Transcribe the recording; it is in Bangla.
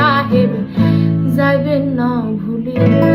সাহেব যাইবেন না ভুলিয়া